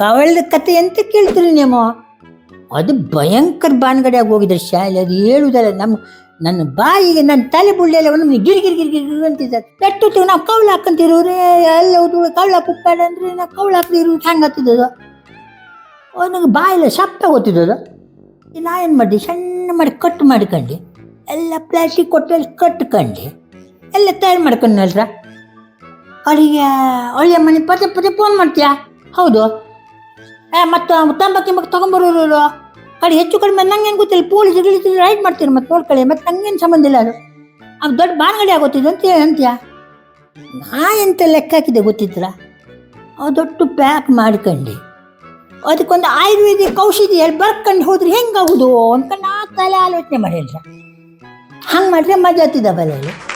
ಕವಳದ ಕತೆ ಅಂತ ಕೇಳ್ತೀರಿ ನೀವು ಅದು ಭಯಂಕರ ಬಾನ್ಗಡೆಯಾಗಿ ಹೋಗಿದ್ರೆ ಶಾಲೆ, ಅದು ಹೇಳುವುದಲ್ಲ ನಮ್ಮ ನನ್ನ ಬಾಯಿಗೆ, ನನ್ನ ತಲೆ ಬುಳ್ಳೆಲ್ಲ ಒಂದು ಗಿರಿ ಗಿರಿ ಗಿರಿ ಗಿರಿ ಅಂತಿದ್ದಾರೆ ಪೆಟ್ಟು ನಾವು ಕವಳು ಹಾಕಂತಿರೋರೆ, ಎಲ್ಲ ಕವಳು ಹಾಕಬೇಡ ಅಂದ್ರೆ ನಾವು ಕವಳು ಹಾಕಿದ್ರು ಹೆಂಗೆ ಹತ್ತಿದ್ದದು ಅವನಿಗೆ ಬಾಯಿಲ್ಲ ಸಪ್ಪ ಗೊತ್ತಿದ್ದದು. ನಾ ಏನು ಮಾಡಿದೆ, ಸಣ್ಣ ಮಾಡಿ ಕಟ್ ಮಾಡ್ಕೊಂಡು, ಎಲ್ಲ ಪ್ಲಾಸ್ಟಿಕ್ ಕೊಟ್ಟಲ್ಲಿ ಕಟ್ಕೊಂಡು, ಎಲ್ಲ ತಯಾರು ಮಾಡ್ಕೊಂಡಲ್ರ ಅವಳಿಗೆ ಒಳ್ಳೆಯ ಮನೆ ಪದೇ ಪದೇ ಫೋನ್ ಮಾಡ್ತೀಯಾ? ಹೌದು. ಏ, ಮತ್ತು ತಂಬಾಕಿ ಮಗ ತೊಗೊಂಬರೋರು? ಕಡೆ ಹೆಚ್ಚು ಕಡಿಮೆ ನಂಗೇನು ಗೊತ್ತಿಲ್ಲ. ಪೊಲೀಸ್ ಇಡೀ ರೈಡ್ ಮಾಡ್ತೀರಿ ಮತ್ತೆ ನೋಡ್ಕೊಳ್ಳಿ. ಮತ್ತೆ ನಂಗೇನು ಸಂಬಂಧ ಇಲ್ಲ ಅದು. ಅದು ದೊಡ್ಡ ಬಾನಗಡಿ ಆಗೋತಿದ್ದು ಅಂತ ಅಂತೀಯ. ನಾ ಎಂತ ಲೆಕ್ಕ ಹಾಕಿದೆ ಗೊತ್ತಿದ್ರ? ದೊಡ್ಡ ಪ್ಯಾಕ್ ಮಾಡ್ಕೊಂಡು. ಅದಕ್ಕೊಂದು ಆಯುರ್ವೇದಿಕ್ ಔಷಧಿ ಹೇಳಿ ಬರ್ಕೊಂಡು ಹೋದ್ರೆ ಹೆಂಗಾಗುದು ಅಂತ ನಾ ತಲೆ ಆಲೋಚನೆ ಮಾಡಿಲ್ಲ ಹಂಗೆ ಮಾಡಿದ್ರೆ ಮಜಾ ಆಗ್ತಿದ್ದ ಬಲೆಯಲ್ಲಿ.